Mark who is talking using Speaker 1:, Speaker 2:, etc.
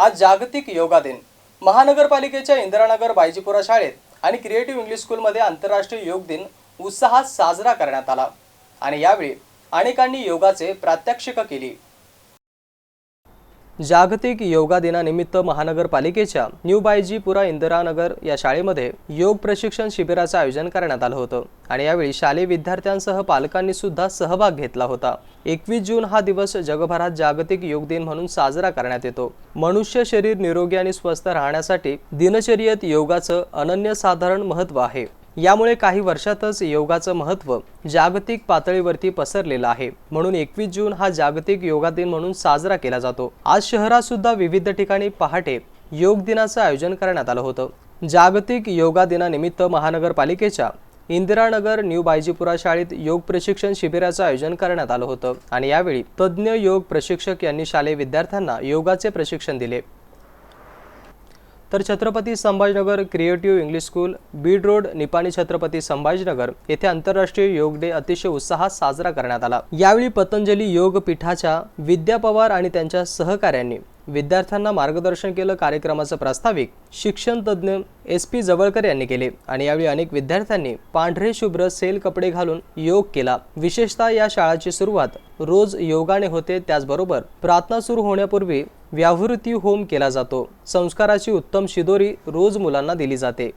Speaker 1: आज जागतिक योगा दिन. महानगरपालिकेच्या इंदिरानगर बायजीपुरा शाळेत आणि क्रिएटिव्ह इंग्लिश स्कूलमध्ये आंतरराष्ट्रीय योग दिन उत्साहात साजरा करण्यात आला. आणि यावेळी अनेकांनी योगाचे प्रात्यक्षिक केली. जागतिक योगा दिनानिमित्त महानगरपालिकेच्या न्यू बायजीपुरा इंदिरानगर या शाळेमध्ये योग प्रशिक्षण शिबिराचं आयोजन करण्यात आलं होतं. आणि यावेळी शालेय विद्यार्थ्यांसह पालकांनी सुद्धा सहभाग घेतला होता. एकवीस जून हा दिवस जगभरात जागतिक योग दिन म्हणून साजरा करण्यात येतो. मनुष्य शरीर निरोगी आणि स्वस्थ राहण्यासाठी दिनचर्येत योगाचं अनन्यसाधारण महत्त्व आहे. यामुळे काही वर्षातच योगाचं महत्त्व जागतिक पातळीवरती पसरलेलं आहे. म्हणून एकवीस जून हा जागतिक योगा दिन म्हणून साजरा केला जातो. आज शहरात सुद्धा विविध ठिकाणी पहाटे योग दिनाचं आयोजन करण्यात आलं होतं. जागतिक योगा दिनानिमित्त महानगरपालिकेच्या इंदिरानगर न्यू बायजीपुरा शाळेत योग प्रशिक्षण शिबिराचं आयोजन करण्यात आलं होतं. आणि यावेळी तज्ज्ञ योग प्रशिक्षक यांनी शालेय विद्यार्थ्यांना योगाचे प्रशिक्षण दिले. तर Chhatrapati Sambhajinagar creative English school Beed road Nipani Chhatrapati Sambhajinagar येथे आंतरराष्ट्रीय योग डे अतिशय उत्साहात साजरा करण्यात आला. यावेळी पतंजली योग पीठाच्या विद्या पवार आणि त्यांच्या सहकाऱ्यांनी विद्यार्थ्यांना मार्गदर्शन केलं कार्यक्रमाचं प्रास्ताविक शिक्षणतज्ज्ञ एस पी जवळकर यांनी केले आणि यावेळी अनेक विद्यार्थ्यांनी पांढरे शुभ्र सेल कपडे घालून योग केला. विशेषतः या शाळाची सुरुवात रोज योगाने होते त्याचबरोबर प्रार्थना सुरू होण्यापूर्वी व्यावृत्ती होम केला जातो. संस्काराची उत्तम शिदोरी रोज मुलांना दिली जाते.